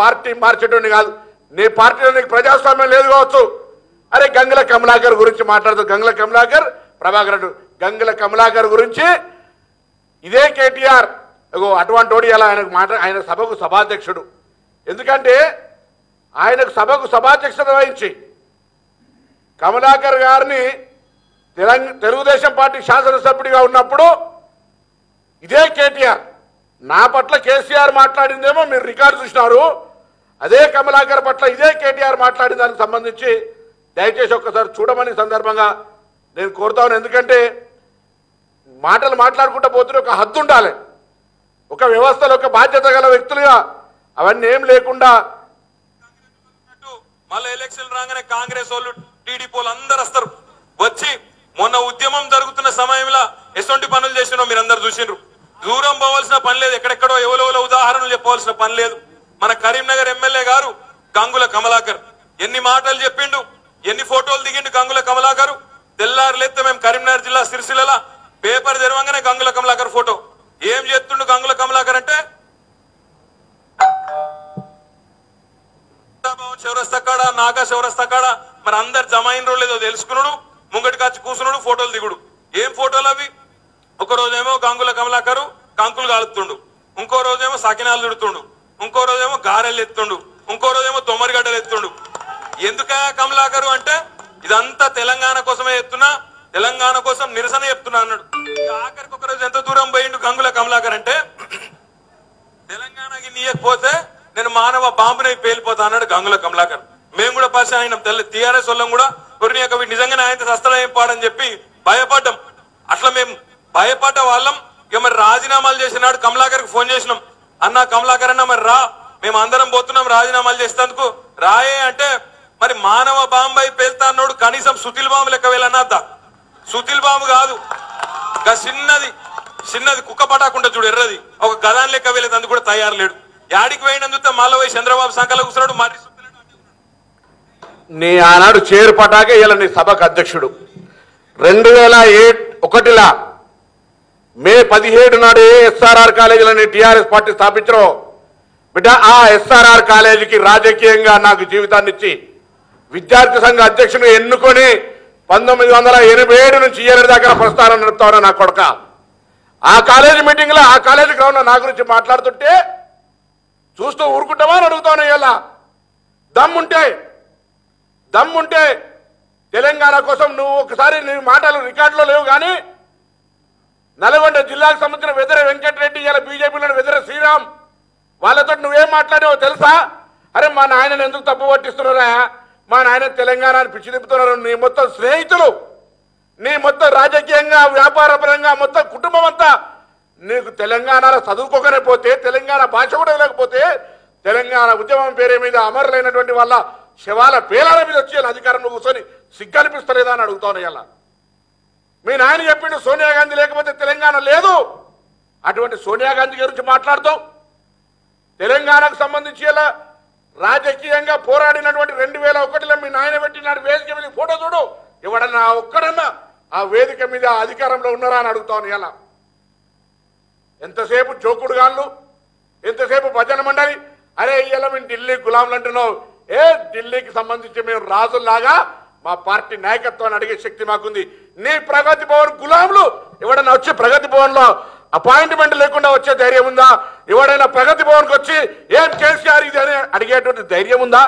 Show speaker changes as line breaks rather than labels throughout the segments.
Party మార్చేటోని కాదు. నీ పార్టీలో నీకు ప్రజాస్వామ్యం లేదు కావచ్చు. అరే గంగుల కమలాకర్ గురించి మాట్లాడుతూ గంగుల కమలాకర్ ప్రభాకర్ రెడ్డి గంగుల కమలాకర్ గురించి ఇదే కేటీఆర్. అటువంటి వాడు ఇలా ఆయనకు మాట ఆయన సభకు సభాధ్యక్షుడు. ఎందుకంటే ఆయనకు సభకు సభాధ్యక్షత వహించి కమలాకర్ గారిని తెలంగాణ తెలుగుదేశం పార్టీ శాసనసభ్యుడిగా ఉన్నప్పుడు ఇదే కేటీఆర్. నా పట్ల కేసీఆర్ మాట్లాడిందేమో మీరు రికార్డు చూసినారు. అదే కమలాకర్ పట్ల ఇదే కేటీఆర్ మాట్లాడిన దానికి సంబంధించి దయచేసి ఒక్కసారి చూడమని సందర్భంగా నేను కోరుతాను. ఎందుకంటే మాటలు మాట్లాడుకుంటూ పోతున్న ఒక హద్దు ఉండాలి. ఒక వ్యవస్థలో ఒక బాధ్యత గల వ్యక్తులుగా అవన్నీ ఏం లేకుండా
మళ్ళీ ఎలక్షన్ రాగానే కాంగ్రెస్ వాళ్ళు టీడీపీలు అందరు వస్తారు. వచ్చి మొన్న ఉద్యమం జరుగుతున్న సమయంలో ఎటువంటి పనులు చేసినో మీరు అందరు చూసిండ్రు. దూరం పోవాల్సిన పని లేదు. ఎక్కడెక్కడో ఎవరెవరో ఉదాహరణలు చెప్పవలసిన పని లేదు. మన కరీం గారు గంగుల కమలాకర్. ఎన్ని మాటలు చెప్పిండు ఎన్ని ఫోటోలు దిగిండు గంగుల కమలాకర్. తెల్లారులేస్తే మేము కరీంనగర్ జిల్లా సిరిసిల్ల పేపర్ తెరవంగానే గంగుల కమలాకర్ ఫోటో. ఏం చేస్తుండు గంగుల కమలాకర్ అంటే? భవన్ చౌరస్తా కాడ నాగా చౌరస్తా కాడ మరి అందరు జమ అయినరో లేదో తెలుసుకున్నాడు ముంగటి కాచి కూసున్నాడు ఫోటోలు దిగుడు. ఏం ఫోటోలు అవి? ఒక రోజేమో గంగుల కమలాకరు కంకులు కాలుతుండు. ఇంకో రోజేమో సకినాలు చుడుతుండు ఇంకో రోజేమో గారెలు ఎత్తుండు. ఇంకో రోజేమో తొమ్మరిగడ్డలు ఎత్తుండు. ఎందుక కమలాకరు అంటే ఇదంతా తెలంగాణ కోసమే ఎత్తున్నా తెలంగాణ కోసం నిరసన చెప్తున్నా అన్నాడు. ఆఖరికి ఒక రోజు ఎంత దూరం పోయిండు గంగుల కమలాకర్ అంటే తెలంగాణకి నీయకపోతే నేను మానవ బాంబునై పేలిపోతా అన్నాడు గంగుల కమలాకర్. మేము కూడా పరిచయం అయినాం తెల్ల టీఆర్ఎస్ వాళ్ళం కూడా కొన్ని యొక్క నిజంగానే ఆయన సస్తలు పాడని చెప్పి భయపడ్డాం. అట్లా మేము భయపడ్డ వాళ్ళం. ఇక మరి రాజీనామాలు చేసినాడు కమలాకర్కి ఫోన్ చేసినాం. అన్న కమలాకర్ అన్న మరి రా. మేము అందరం పోతున్నాం రాజీనామాలు చేసేందుకు రాయే అంటే మరి మానవ బాంబాయి పేల్తా అన్నోడు కనీసం సుతిల్ బాంబు లెక్క వెళ్ళనద్దా సుతిల్ బాంబు కాదు. గా చిన్నది చిన్నది కుక్క పటాకుండా చూడు ఎర్రది. ఒక గదాన్ని లెక్క వెళ్ళేది కూడా తయారు లేడు. యాడికి పోయినందుకు మళ్ళీ పోయి చంద్రబాబు సంకల కూర్చున్నాడు మరి
నీ ఆనాడు చేరు పటాకే ఇలా నీ సభకు అధ్యక్షుడు. రెండు వేల ఏట్ ఒకటిలా మే పదిహేడు నాడు ఏ ఎస్ఆర్ఆర్ కాలేజీలని టీఆర్ఎస్ పార్టీ స్థాపించడం. బిడ్డ ఆ ఎస్ఆర్ఆర్ కాలేజీకి రాజకీయంగా నాకు జీవితాన్ని ఇచ్చి విద్యార్థి సంఘ అధ్యక్షుని ఎన్నుకొని పంతొమ్మిది వందల ఎనభై ఏడు నుంచి ఏడు దాకా ప్రస్థానం నడుపుతాను నా కొడక. ఆ కాలేజీ మీటింగ్లో ఆ కాలేజీ గ్రౌండ్ నా గురించి మాట్లాడుతుంటే చూస్తూ ఊరుకుంటామా అని అడుగుతాను ఇలా దమ్ముంటే దమ్ముంటే తెలంగాణ కోసం నువ్వు ఒకసారి నీ మాటలు రికార్డులో లేవు కానీ నల్గొండ జిల్లాకు సంబంధించిన వెదర వెంకటరెడ్డి ఇలా బీజేపీలో వెదర శ్రీరామ్ వాళ్ళతో నువ్వేం మాట్లాడావో తెలుసా? అరే మా నాయనను ఎందుకు తప్పు పట్టిస్తున్నారా? మా నాయన తెలంగాణని పిచ్చి తిప్పుతున్నారు నీ మొత్తం స్నేహితులు నీ మొత్తం రాజకీయంగా వ్యాపారపరంగా మొత్తం కుటుంబం అంతా నీకు తెలంగాణలో చదువుకోకనే పోతే తెలంగాణ భాష కూడా లేకపోతే తెలంగాణ ఉద్యమం పేరు మీద అమరులైనటువంటి వాళ్ళ శవాల పేలాల మీద వచ్చి అధికారంలో కూర్చొని సిగ్గనిపిస్తలేదా అని అడుగుతాను ఇలా మీ నాయన చెప్పిండు సోనియా గాంధీ లేకపోతే తెలంగాణ లేదు. అటువంటి సోనియా గాంధీ గురించి మాట్లాడతావు తెలంగాణకు సంబంధించి ఎలా రాజకీయంగా పోరాడినటువంటి రెండు వేల ఒకటిలో మీ నాయన పెట్టినాడు వేదిక మీద ఫోటో చూడు. ఎవడన్నా ఒక్కడన్నా ఆ వేదిక మీద అధికారంలో ఉన్నారా అని అడుగుతాను ఎలా ఎంతసేపు చోకుడు గాళ్ళు ఎంతసేపు భజన మండలి? అరే ఇలా మేము ఢిల్లీ గులాంలు అంటున్నావు. ఏ ఢిల్లీకి సంబంధించి మేము రాజుల్లాగా మా పార్టీ నాయకత్వాన్ని అడిగే శక్తి మాకుంది. నీ ప్రగతి భవన్ గులాంలు? ఎవడన్నా వచ్చి ప్రగతి భవన్లో అపాయింట్మెంట్ లేకుండా వచ్చే ధైర్యం ఉందా? ఎవడైనా ప్రగతి భవన్కి వచ్చి ఏం కేసీఆర్ ఇది అని అడిగేటువంటి ధైర్యం ఉందా?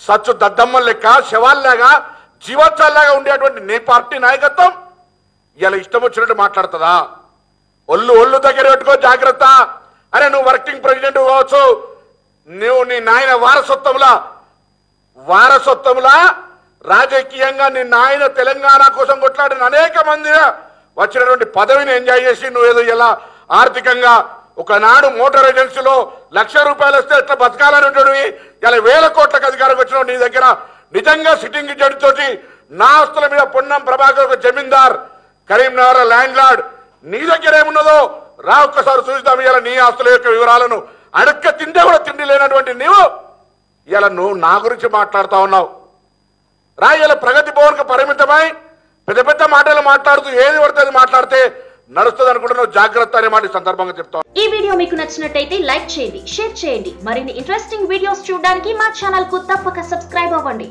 సచ్చు దద్దమ్మ లెక్క శవాల్లాగా జీవోత్సవాల్లాగా ఉండేటువంటి నీ పార్టీ నాయకత్వం ఇలా ఇష్టం వచ్చినట్టు మాట్లాడుతుందా? ఒళ్ళు ఒళ్ళు దగ్గర పెట్టుకో జాగ్రత్త. అరే నువ్వు వర్కింగ్ ప్రెసిడెంట్ కావచ్చు నువ్వు నీ నాయన వారసత్వంలా వారసత్వంలా రాజకీయంగా నీ నాయన తెలంగాణ కోసం కొట్లాడిన అనేక మంది వచ్చినటువంటి పదవిని ఎంజాయ్ చేసి నువ్వు ఏదో ఇలా ఆర్థికంగా ఒకనాడు మోటార్ ఏజెన్సీలో లక్ష రూపాయలు వస్తే ఎట్లా బతకాలనేటువంటి ఇలా వేల కోట్లకు అధికారం వచ్చిన నీ దగ్గర నిజంగా సిట్టింగ్ జడ్జి తోటి నా ఆస్తుల మీద పొన్నం ప్రభాకర్ ఒక జమీందార్ కరీంనగర్ ల్యాండ్ లార్డ్ నీ దగ్గర ఏమున్నదో రా ఒక్కసారి చూద్దాం ఇలా నీ ఆస్తుల యొక్క వివరాలను అడక్క తింటే కూడా తిండి లేనటువంటి నీవు. ఇలా నువ్వు నా గురించి మాట్లాడుతూ ఉన్నావు. రా ఇలా ప్రగతి భవన్కు పరిమితమై పెద్ద పెద్ద మాటలు మాట్లాడుతూ ఏది పడితే అది మాట్లాడితే నడుస్తుంది అనుకుంటే జాగ్రత్త అనే మాట సందర్భంగా చెప్తాను
ఈ వీడియో మీకు నచ్చినట్టయితే లైక్ చేయండి షేర్ చేయండి. మరిన్ని ఇంట్రెస్టింగ్ వీడియోస్ చూడడానికి మా ఛానల్కు తప్పక సబ్స్క్రైబ్ అవ్వండి.